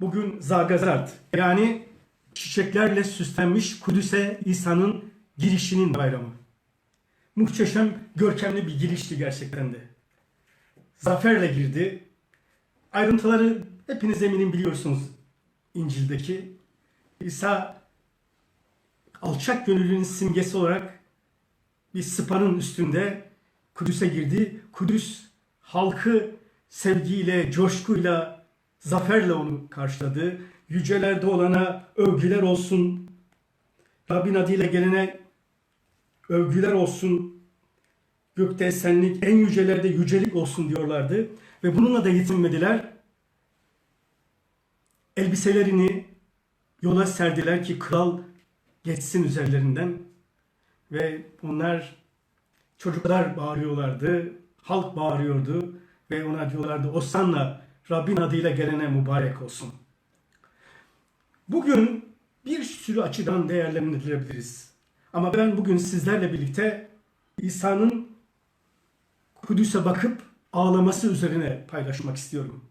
Bugün Zagazart yani çiçeklerle süslenmiş Kudüs'e İsa'nın girişinin bayramı. Muhteşem, görkemli bir girişti gerçekten de. Zaferle girdi. Ayrıntıları hepiniz eminim biliyorsunuz İncil'deki. İsa alçak gönüllünün simgesi olarak bir sıpanın üstünde Kudüs'e girdi. Kudüs halkı sevgiyle, coşkuyla, zaferle onu karşıladı. Yücelerde olana övgüler olsun. Rabbin adıyla gelene övgüler olsun. Gökte esenlik, en yücelerde yücelik olsun diyorlardı. Ve bununla da yetinmediler. Elbiselerini yola serdiler ki kral geçsin üzerlerinden. Ve onlar çocuklar bağırıyorlardı, halk bağırıyordu ve ona diyorlardı Osanna Rabbin adıyla gelene mübarek olsun. Bugün bir sürü açıdan değerlendirilebiliriz. Ama ben bugün sizlerle birlikte İsa'nın Kudüs'e bakıp ağlaması üzerine paylaşmak istiyorum.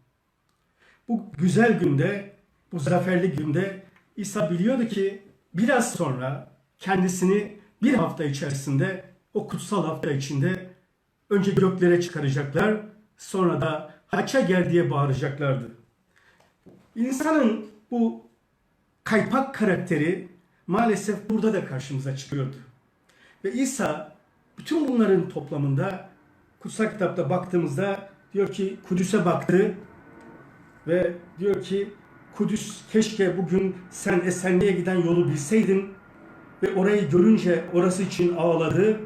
Bu güzel günde, bu zaferli günde İsa biliyordu ki biraz sonra kendisini bir hafta içerisinde o kutsal hafta içinde önce göklere çıkaracaklar, sonra da haça gel diye bağıracaklardı. İnsanın bu kaypak karakteri maalesef burada da karşımıza çıkıyordu. Ve İsa bütün bunların toplamında kutsal kitapta baktığımızda diyor ki Kudüs'e baktı ve diyor ki Kudüs keşke bugün sen Esenli'ye giden yolu bilseydin ve orayı görünce orası için ağladı.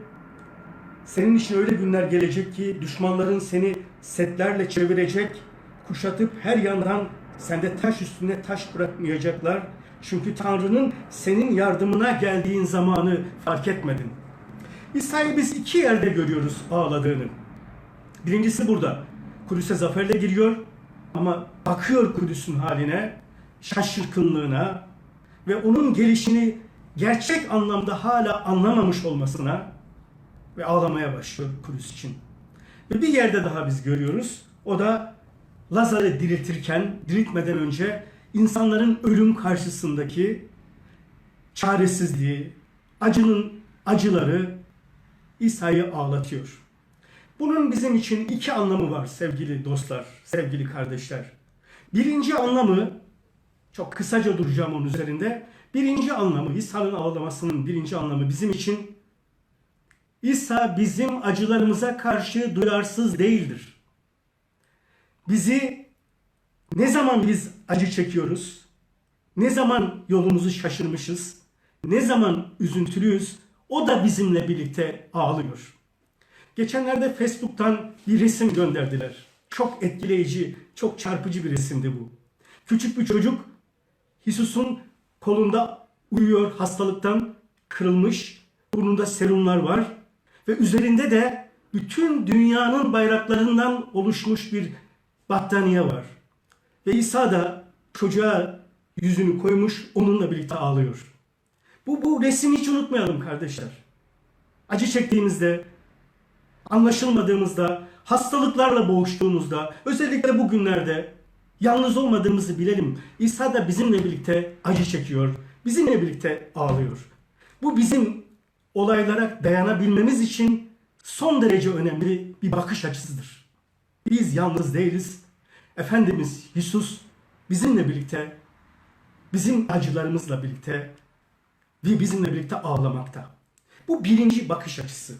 Senin için öyle günler gelecek ki düşmanların seni setlerle çevirecek, kuşatıp her yandan sende taş üstüne taş bırakmayacaklar. Çünkü Tanrı'nın senin yardımına geldiğin zamanı fark etmedin. İsa'yı biz iki yerde görüyoruz ağladığını. Birincisi burada. Kudüs'e zaferle giriyor ama bakıyor Kudüs'ün haline, şaşırkınlığına ve onun gelişini gerçek anlamda hala anlamamış olmasına ve ağlamaya başlıyor Kudüs için. Ve bir yerde daha biz görüyoruz. O da Lazar'ı diriltirken, diriltmeden önce insanların ölüm karşısındaki çaresizliği, acının acıları İsa'yı ağlatıyor. Bunun bizim için iki anlamı var sevgili dostlar, sevgili kardeşler. Birinci anlamı, çok kısaca duracağım onun üzerinde. Birinci anlamı, İsa'nın ağlamasının birinci anlamı bizim için İsa bizim acılarımıza karşı duyarsız değildir. Bizi ne zaman biz acı çekiyoruz, ne zaman yolumuzu şaşırmışız, ne zaman üzüntülüyüz, o da bizimle birlikte ağlıyor. Geçenlerde Facebook'tan bir resim gönderdiler. Çok etkileyici, çok çarpıcı bir resimdi bu. Küçük bir çocuk Hisus'un kolunda uyuyor hastalıktan kırılmış. Burnunda serumlar var ve üzerinde de bütün dünyanın bayraklarından oluşmuş bir battaniye var. Ve İsa da çocuğa yüzünü koymuş onunla birlikte ağlıyor. Bu, bu resmi hiç unutmayalım kardeşler. Acı çektiğimizde, anlaşılmadığımızda, hastalıklarla boğuştuğumuzda, özellikle bu günlerde yalnız olmadığımızı bilelim. İsa da bizimle birlikte acı çekiyor, bizimle birlikte ağlıyor. Bu bizim olaylara dayanabilmemiz için son derece önemli bir bakış açısıdır. Biz yalnız değiliz. Efendimiz Yusuf bizimle birlikte, bizim acılarımızla birlikte ve bizimle birlikte ağlamakta. Bu birinci bakış açısı.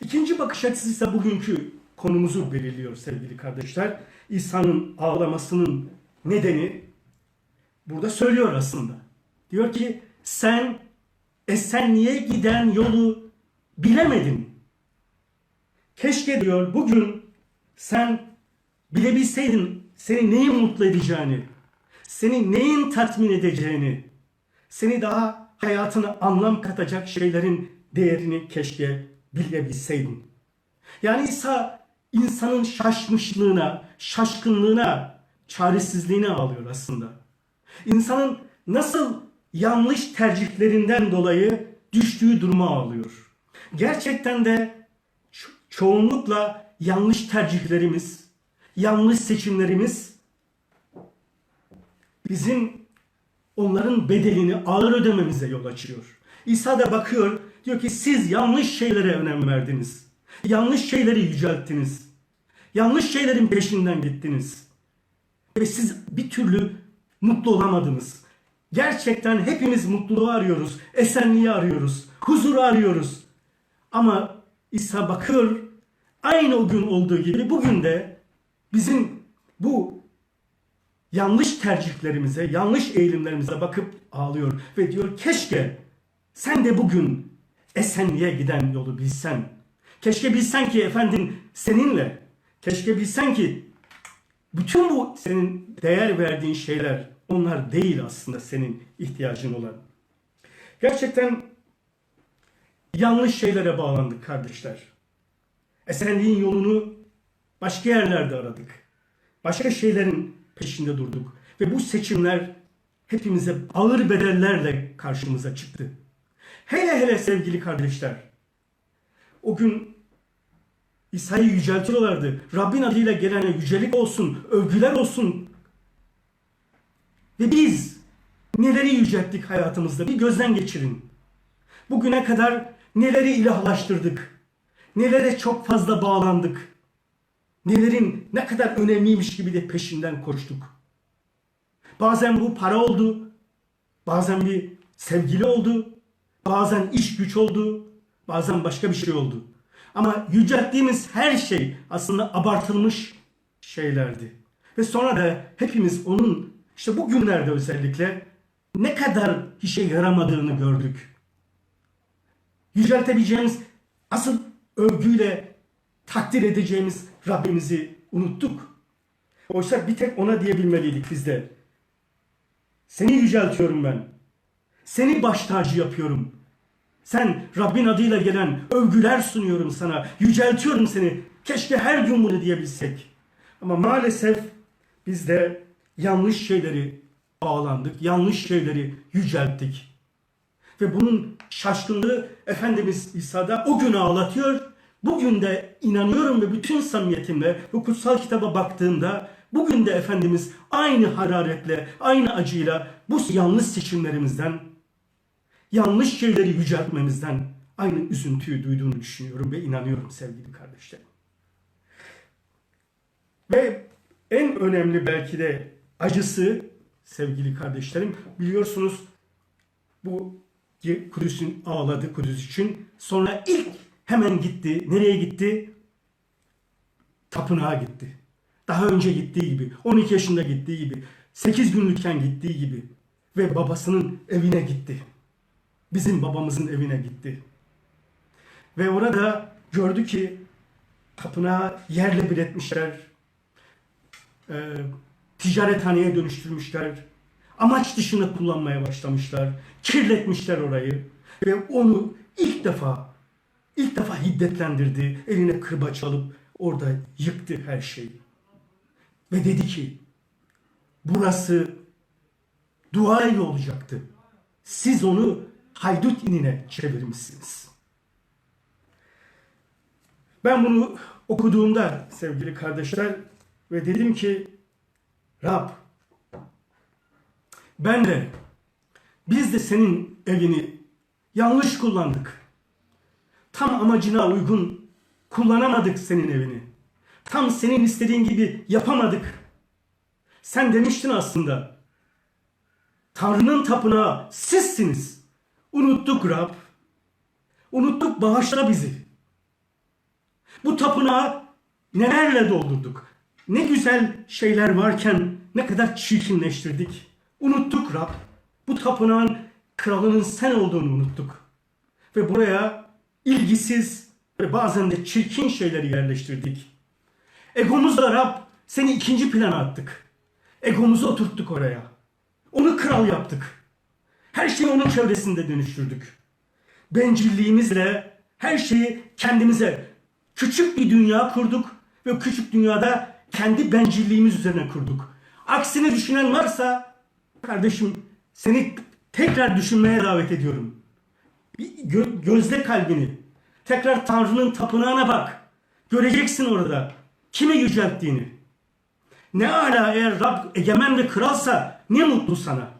İkinci bakış açısı ise bugünkü konumuzu belirliyor sevgili kardeşler. İsa'nın ağlamasının nedeni burada söylüyor aslında. Diyor ki sen Esenliğe giden yolu bilemedin. Keşke diyor bugün sen bilebilseydin seni neyin mutlu edeceğini, seni neyin tatmin edeceğini, seni daha hayatına anlam katacak şeylerin değerini keşke bilebilseydin. Yani İsa insanın şaşmışlığına, şaşkınlığına, çaresizliğine ağlıyor aslında. İnsanın nasıl yanlış tercihlerinden dolayı düştüğü duruma ağlıyor. Gerçekten de ço- çoğunlukla yanlış tercihlerimiz, yanlış seçimlerimiz bizim onların bedelini ağır ödememize yol açıyor. İsa da bakıyor diyor ki siz yanlış şeylere önem verdiniz. Yanlış şeyleri yücelttiniz. Yanlış şeylerin peşinden gittiniz. Ve siz bir türlü mutlu olamadınız. Gerçekten hepimiz mutluluğu arıyoruz. Esenliği arıyoruz. Huzuru arıyoruz. Ama İsa bakıyor aynı o gün olduğu gibi bugün de bizim bu yanlış tercihlerimize, yanlış eğilimlerimize bakıp ağlıyor ve diyor keşke sen de bugün esenliğe giden yolu bilsen. Keşke bilsen ki efendim seninle. Keşke bilsen ki bütün bu senin değer verdiğin şeyler onlar değil aslında senin ihtiyacın olan. Gerçekten yanlış şeylere bağlandık kardeşler. Esenliğin yolunu başka yerlerde aradık. Başka şeylerin peşinde durduk. Ve bu seçimler hepimize ağır bedellerle karşımıza çıktı. Hele hele sevgili kardeşler. O gün İsa'yı yüceltiyorlardı. Rabbin adıyla gelene yücelik olsun, övgüler olsun. Ve biz neleri yücelttik hayatımızda bir gözden geçirin. Bugüne kadar neleri ilahlaştırdık. Nelere çok fazla bağlandık. Nelerin ne kadar önemliymiş gibi de peşinden koştuk. Bazen bu para oldu. Bazen bir sevgili oldu. Bazen iş güç oldu. Bazen başka bir şey oldu. Ama yücelttiğimiz her şey aslında abartılmış şeylerdi. Ve sonra da hepimiz onun işte bu günlerde özellikle ne kadar işe yaramadığını gördük. Yüceltebileceğimiz asıl övgüyle takdir edeceğimiz Rabbimizi unuttuk. Oysa bir tek ona diyebilmeliydik biz de. Seni yüceltiyorum ben. Seni baş tacı yapıyorum. Sen Rabbin adıyla gelen övgüler sunuyorum sana. Yüceltiyorum seni. Keşke her gün bunu diyebilsek. Ama maalesef biz de yanlış şeyleri bağlandık. Yanlış şeyleri yücelttik. Ve bunun şaşkınlığı Efendimiz İsa'da o günü ağlatıyor. Bugün de inanıyorum ve bütün samimiyetimle bu kutsal kitaba baktığımda bugün de Efendimiz aynı hararetle, aynı acıyla bu yanlış seçimlerimizden yanlış şeyleri yüceltmemizden aynı üzüntüyü duyduğunu düşünüyorum ve inanıyorum sevgili kardeşlerim. Ve en önemli belki de acısı sevgili kardeşlerim biliyorsunuz bu Kudüs'ün ağladı Kudüs için. Sonra ilk hemen gitti. Nereye gitti? Tapınağa gitti. Daha önce gittiği gibi. 12 yaşında gittiği gibi. 8 günlükken gittiği gibi. Ve babasının evine gitti bizim babamızın evine gitti. Ve orada gördü ki tapınağı yerle bir etmişler. E, ticarethaneye dönüştürmüşler. Amaç dışında kullanmaya başlamışlar. Kirletmişler orayı. Ve onu ilk defa ilk defa hiddetlendirdi. Eline kırbaç alıp orada yıktı her şeyi. Ve dedi ki burası dua evi olacaktı. Siz onu haydut inine çevirmişsiniz. Ben bunu okuduğumda sevgili kardeşler ve dedim ki Rab ben de biz de senin evini yanlış kullandık. Tam amacına uygun kullanamadık senin evini. Tam senin istediğin gibi yapamadık. Sen demiştin aslında. Tanrı'nın tapınağı sizsiniz. Unuttuk Rab. Unuttuk bağışla bizi. Bu tapınağı nelerle doldurduk. Ne güzel şeyler varken ne kadar çirkinleştirdik. Unuttuk Rab. Bu tapınağın kralının sen olduğunu unuttuk. Ve buraya ilgisiz ve bazen de çirkin şeyleri yerleştirdik. Egomuzla Rab seni ikinci plana attık. Egomuzu oturttuk oraya. Onu kral yaptık. Her şeyi onun çevresinde dönüştürdük. Bencilliğimizle her şeyi kendimize küçük bir dünya kurduk ve küçük dünyada kendi bencilliğimiz üzerine kurduk. Aksini düşünen varsa kardeşim seni tekrar düşünmeye davet ediyorum. Gö- gözle kalbini. Tekrar Tanrı'nın tapınağına bak. Göreceksin orada kimi yücelttiğini. Ne ala eğer Rab egemen ve kralsa ne mutlu sana.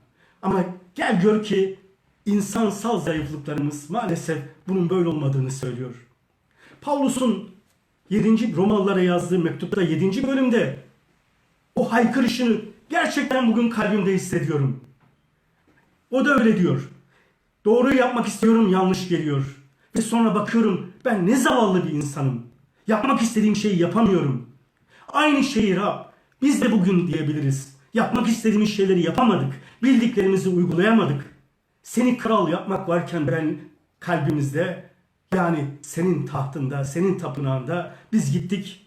Ama gel gör ki insansal zayıflıklarımız maalesef bunun böyle olmadığını söylüyor. Pavlus'un 7. Romalılara yazdığı mektupta 7. bölümde o haykırışını gerçekten bugün kalbimde hissediyorum. O da öyle diyor. Doğruyu yapmak istiyorum yanlış geliyor. Ve sonra bakıyorum ben ne zavallı bir insanım. Yapmak istediğim şeyi yapamıyorum. Aynı şeyi Rab biz de bugün diyebiliriz. Yapmak istediğimiz şeyleri yapamadık. Bildiklerimizi uygulayamadık. Seni kral yapmak varken ben kalbimizde yani senin tahtında, senin tapınağında biz gittik.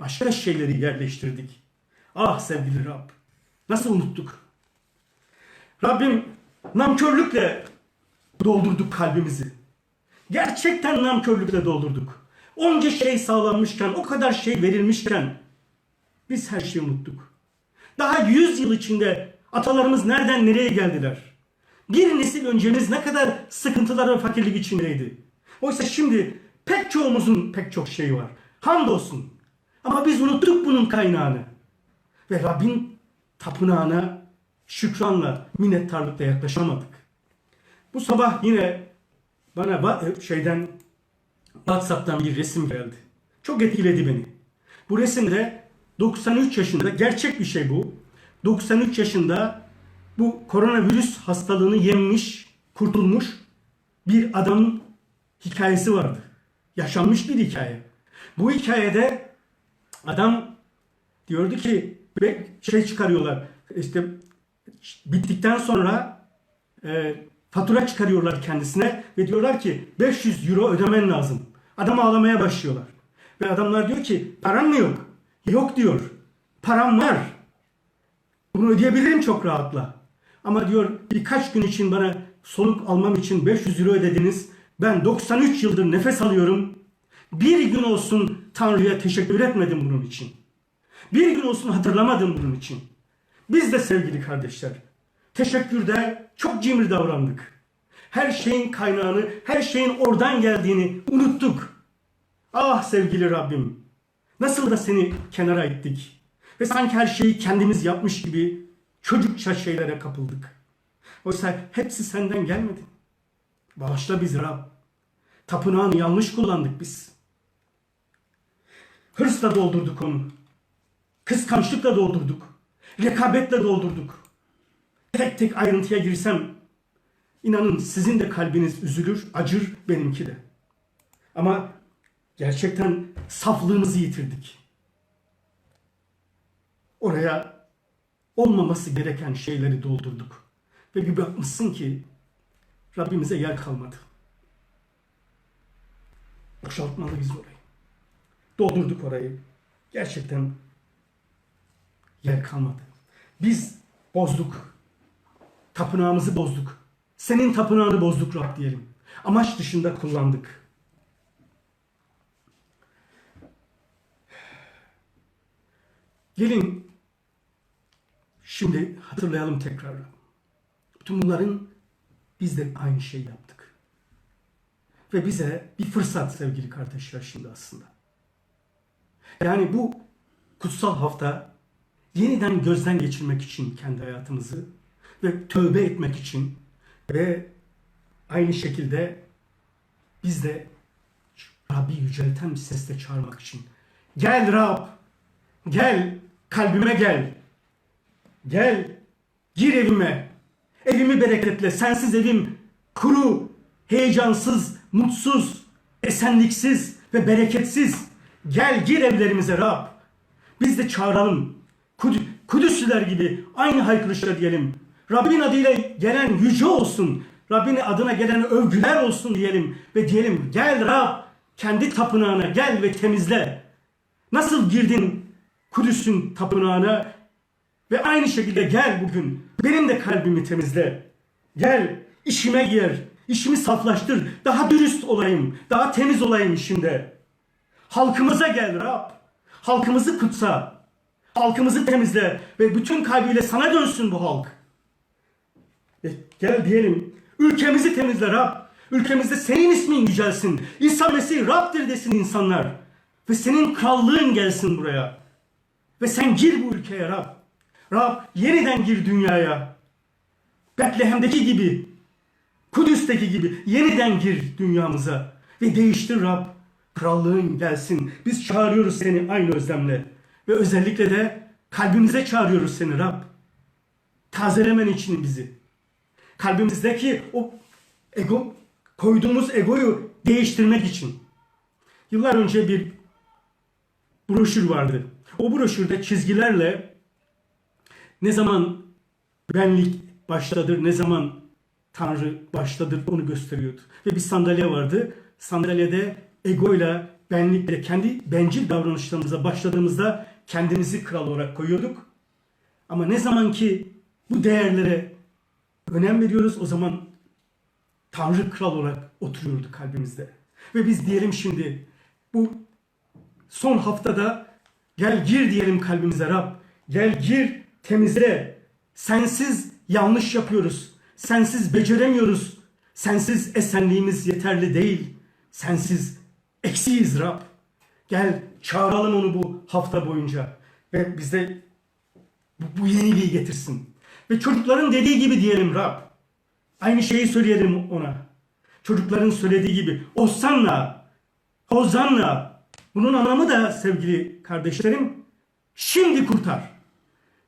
Başka şeyleri yerleştirdik. Ah sevgili Rab. Nasıl unuttuk? Rabbim namkörlükle doldurduk kalbimizi. Gerçekten namkörlükle doldurduk. Onca şey sağlanmışken, o kadar şey verilmişken biz her şeyi unuttuk. Daha 100 yıl içinde atalarımız nereden nereye geldiler? Bir nesil öncemiz ne kadar sıkıntılar ve fakirlik içindeydi. Oysa şimdi pek çoğumuzun pek çok şeyi var. Hamdolsun. Ama biz unuttuk bunun kaynağını. Ve Rabbin tapınağına şükranla, minnettarlıkla yaklaşamadık. Bu sabah yine bana ba- şeyden WhatsApp'tan bir resim geldi. Çok etkiledi beni. Bu resimde 93 yaşında gerçek bir şey bu. 93 yaşında bu koronavirüs hastalığını yenmiş, kurtulmuş bir adamın hikayesi vardı. Yaşanmış bir hikaye. Bu hikayede adam diyordu ki şey çıkarıyorlar işte bittikten sonra e, fatura çıkarıyorlar kendisine ve diyorlar ki 500 euro ödemen lazım. Adam ağlamaya başlıyorlar. Ve adamlar diyor ki paran mı yok? Yok diyor. Param var. Bunu ödeyebilirim çok rahatla. Ama diyor birkaç gün için bana soluk almam için 500 euro ödediniz. Ben 93 yıldır nefes alıyorum. Bir gün olsun Tanrı'ya teşekkür etmedim bunun için. Bir gün olsun hatırlamadım bunun için. Biz de sevgili kardeşler, teşekkürde çok cimri davrandık. Her şeyin kaynağını, her şeyin oradan geldiğini unuttuk. Ah sevgili Rabbim, nasıl da seni kenara ittik. Ve sanki her şeyi kendimiz yapmış gibi çocukça şeylere kapıldık. Oysa hepsi senden gelmedi. Bağışla bizi Rab. Tapınağını yanlış kullandık biz. Hırsla doldurduk onu. Kıskançlıkla doldurduk. Rekabetle doldurduk. Tek tek ayrıntıya girsem inanın sizin de kalbiniz üzülür, acır benimki de. Ama gerçekten saflığımızı yitirdik. Oraya olmaması gereken şeyleri doldurduk. Ve bir bakmışsın ki Rabbimize yer kalmadı. Boşaltmalıyız orayı. Doldurduk orayı. Gerçekten yer kalmadı. Biz bozduk. Tapınağımızı bozduk. Senin tapınağını bozduk Rab diyelim. Amaç dışında kullandık. Gelin şimdi hatırlayalım tekrar. Bütün bunların biz de aynı şeyi yaptık. Ve bize bir fırsat sevgili kardeşler şimdi aslında. Yani bu kutsal hafta yeniden gözden geçirmek için kendi hayatımızı ve tövbe etmek için ve aynı şekilde biz de Rabbi yücelten bir sesle çağırmak için. Gel Rab, gel kalbime gel. Gel, gir evime. Evimi bereketle. Sensiz evim kuru, heyecansız, mutsuz, esenliksiz ve bereketsiz. Gel gir evlerimize Rab. Biz de çağıralım. Kud Kudüsçüler gibi aynı haykırışla diyelim. Rabbin adıyla gelen yüce olsun. Rabbin adına gelen övgüler olsun diyelim. Ve diyelim gel Rab kendi tapınağına gel ve temizle. Nasıl girdin Kudüs'ün tapınağına ve aynı şekilde gel bugün benim de kalbimi temizle. Gel işime gir. işimi saflaştır. Daha dürüst olayım. Daha temiz olayım işimde. Halkımıza gel Rab. Halkımızı kutsa. Halkımızı temizle ve bütün kalbiyle sana dönsün bu halk. E, gel diyelim. Ülkemizi temizle Rab. Ülkemizde senin ismin yücelsin. İsa Mesih Rab'dir desin insanlar. Ve senin krallığın gelsin buraya. Ve sen gir bu ülkeye Rab. Rab yeniden gir dünyaya. Betlehem'deki gibi, Kudüs'teki gibi yeniden gir dünyamıza. Ve değiştir Rab. Krallığın gelsin. Biz çağırıyoruz seni aynı özlemle. Ve özellikle de kalbimize çağırıyoruz seni Rab. Tazelemen için bizi. Kalbimizdeki o ego, koyduğumuz egoyu değiştirmek için. Yıllar önce bir broşür vardı. O broşürde çizgilerle ne zaman benlik başladır, ne zaman Tanrı başladır onu gösteriyordu. Ve bir sandalye vardı. Sandalyede egoyla, benlikle, kendi bencil davranışlarımıza başladığımızda kendimizi kral olarak koyuyorduk. Ama ne zaman ki bu değerlere önem veriyoruz o zaman Tanrı kral olarak oturuyordu kalbimizde. Ve biz diyelim şimdi bu son haftada gel gir diyelim kalbimize Rab. Gel gir temizle. Sensiz yanlış yapıyoruz. Sensiz beceremiyoruz. Sensiz esenliğimiz yeterli değil. Sensiz eksiyiz Rab. Gel çağıralım onu bu hafta boyunca. Ve bize bu, bu yeniliği getirsin. Ve çocukların dediği gibi diyelim Rab. Aynı şeyi söyleyelim ona. Çocukların söylediği gibi. Ossanna, Hozanna. Bunun anlamı da sevgili kardeşlerim. Şimdi kurtar.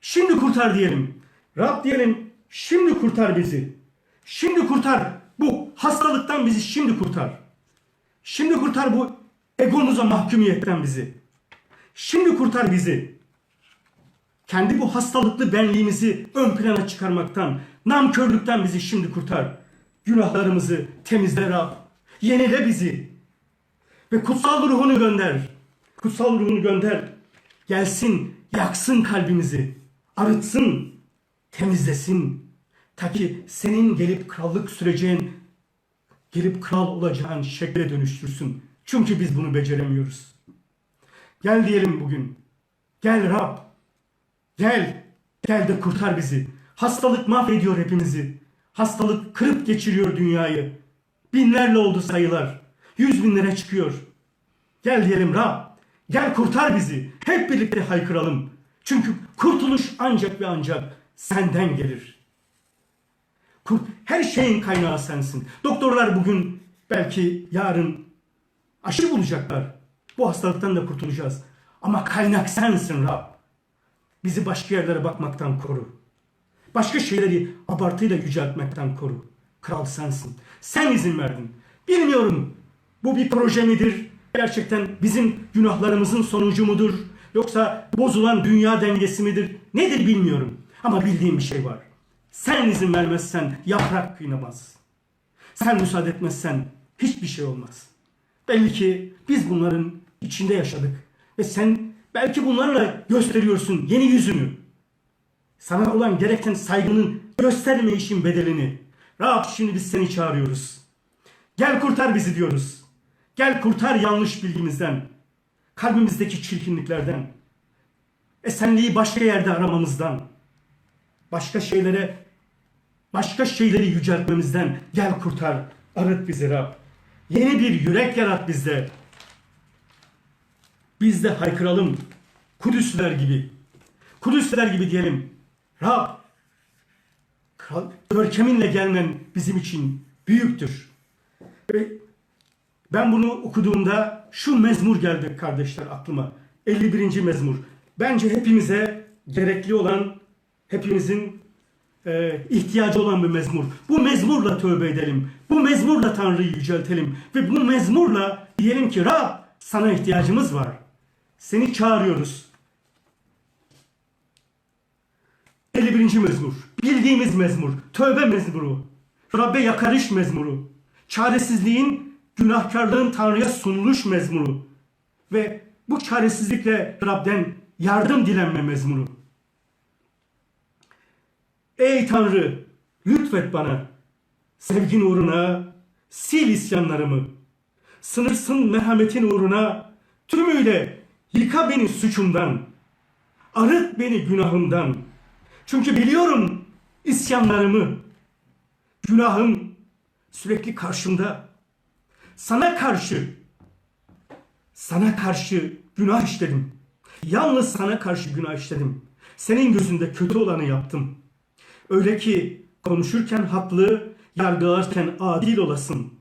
Şimdi kurtar diyelim. Rab diyelim. Şimdi kurtar bizi. Şimdi kurtar. Bu hastalıktan bizi şimdi kurtar. Şimdi kurtar bu egomuza mahkumiyetten bizi. Şimdi kurtar bizi kendi bu hastalıklı benliğimizi ön plana çıkarmaktan, namkörlükten bizi şimdi kurtar. Günahlarımızı temizle Rab. Yenile bizi. Ve kutsal ruhunu gönder. Kutsal ruhunu gönder. Gelsin, yaksın kalbimizi. Arıtsın, temizlesin. Ta ki senin gelip krallık süreceğin, gelip kral olacağın şekle dönüştürsün. Çünkü biz bunu beceremiyoruz. Gel diyelim bugün. Gel Rab. Gel, gel de kurtar bizi. Hastalık mahvediyor hepimizi. Hastalık kırıp geçiriyor dünyayı. Binlerle oldu sayılar. Yüz binlere çıkıyor. Gel diyelim Rab. Gel kurtar bizi. Hep birlikte haykıralım. Çünkü kurtuluş ancak ve ancak senden gelir. Her şeyin kaynağı sensin. Doktorlar bugün belki yarın aşı bulacaklar. Bu hastalıktan da kurtulacağız. Ama kaynak sensin Rab. Bizi başka yerlere bakmaktan koru. Başka şeyleri abartıyla yüceltmekten koru. Kral sensin. Sen izin verdin. Bilmiyorum bu bir proje midir? Gerçekten bizim günahlarımızın sonucu mudur? Yoksa bozulan dünya dengesi midir? Nedir bilmiyorum. Ama bildiğim bir şey var. Sen izin vermezsen yaprak kıynamaz. Sen müsaade etmezsen hiçbir şey olmaz. Belli ki biz bunların içinde yaşadık. Ve sen belki bunlarla gösteriyorsun yeni yüzünü. Sana olan gereken saygının gösterme işin bedelini. Rab şimdi biz seni çağırıyoruz. Gel kurtar bizi diyoruz. Gel kurtar yanlış bilgimizden. Kalbimizdeki çirkinliklerden. Esenliği başka yerde aramamızdan. Başka şeylere başka şeyleri yüceltmemizden gel kurtar. Arıt bizi Rab. Yeni bir yürek yarat bizde. Biz de haykıralım. Kudüsler gibi. Kudüsler gibi diyelim. Rab, görkeminle gelmen bizim için büyüktür. Ve ben bunu okuduğumda şu mezmur geldi kardeşler aklıma. 51. mezmur. Bence hepimize gerekli olan, hepimizin e, ihtiyacı olan bir mezmur. Bu mezmurla tövbe edelim. Bu mezmurla Tanrı'yı yüceltelim. Ve bu mezmurla diyelim ki Rab sana ihtiyacımız var. Seni çağırıyoruz. 51. mezmur. Bildiğimiz mezmur. Tövbe mezmuru. Rabbe yakarış mezmuru. Çaresizliğin, günahkarlığın Tanrı'ya sunuluş mezmuru. Ve bu çaresizlikle Rab'den yardım dilenme mezmuru. Ey Tanrı, lütfet bana. Sevgin uğruna sil isyanlarımı. Sınırsın merhametin uğruna tümüyle yıka beni suçumdan. Arıt beni günahımdan. Çünkü biliyorum isyanlarımı. Günahım sürekli karşımda. Sana karşı, sana karşı günah işledim. Yalnız sana karşı günah işledim. Senin gözünde kötü olanı yaptım. Öyle ki konuşurken haklı, yargılarken adil olasın.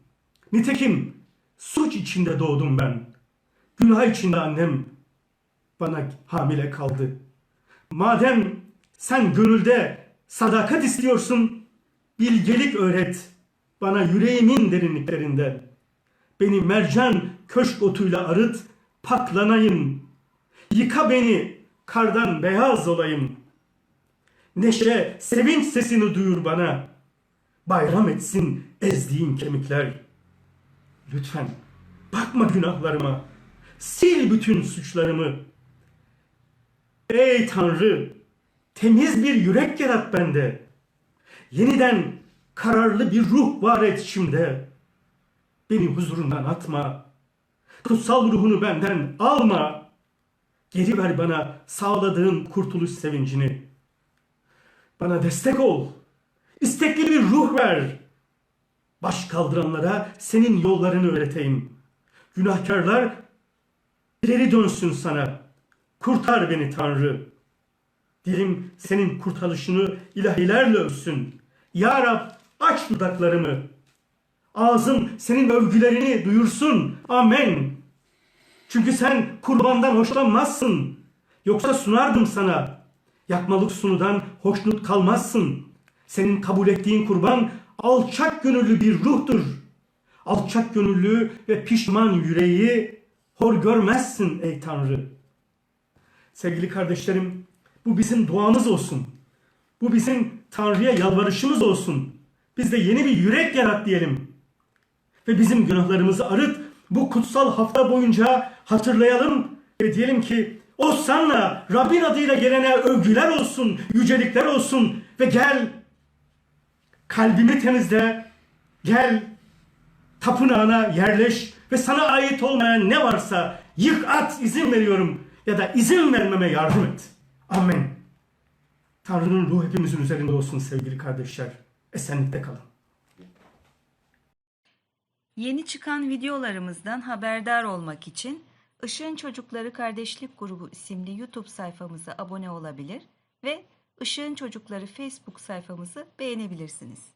Nitekim suç içinde doğdum ben. Günah içinde annem bana hamile kaldı. Madem sen gönülde sadakat istiyorsun, bilgelik öğret bana yüreğimin derinliklerinden. Beni mercan köşk otuyla arıt, paklanayım. Yıka beni, kardan beyaz olayım. Neşe, sevinç sesini duyur bana. Bayram etsin ezdiğin kemikler. Lütfen bakma günahlarıma. Sil bütün suçlarımı. Ey Tanrı, temiz bir yürek yarat bende. Yeniden kararlı bir ruh var et şimdi. Beni huzurundan atma. Kutsal ruhunu benden alma. Geri ver bana sağladığın kurtuluş sevincini. Bana destek ol. İstekli bir ruh ver. Baş kaldıranlara senin yollarını öğreteyim. Günahkarlar ileri dönsün sana. Kurtar beni Tanrı. Dilim senin kurtarışını ilahilerle övsün. Ya Rab aç dudaklarımı. Ağzım senin övgülerini duyursun. Amen. Çünkü sen kurbandan hoşlanmazsın. Yoksa sunardım sana. Yakmalık sunudan hoşnut kalmazsın. Senin kabul ettiğin kurban alçak gönüllü bir ruhtur. Alçak gönüllü ve pişman yüreği hor görmezsin ey Tanrı. Sevgili kardeşlerim, bu bizim duamız olsun. Bu bizim Tanrı'ya yalvarışımız olsun. Biz de yeni bir yürek yarat diyelim. Ve bizim günahlarımızı arıt bu kutsal hafta boyunca hatırlayalım ve diyelim ki o sana Rabbin adıyla gelene övgüler olsun, yücelikler olsun ve gel kalbimi temizle, gel tapınağına yerleş ve sana ait olmayan ne varsa yık at izin veriyorum ya da izin vermeme yardım et. Amin. Tanrı'nın ruhu hepimizin üzerinde olsun sevgili kardeşler. Esenlikte kalın. Yeni çıkan videolarımızdan haberdar olmak için Işığın Çocukları Kardeşlik Grubu isimli YouTube sayfamıza abone olabilir ve Işığın Çocukları Facebook sayfamızı beğenebilirsiniz.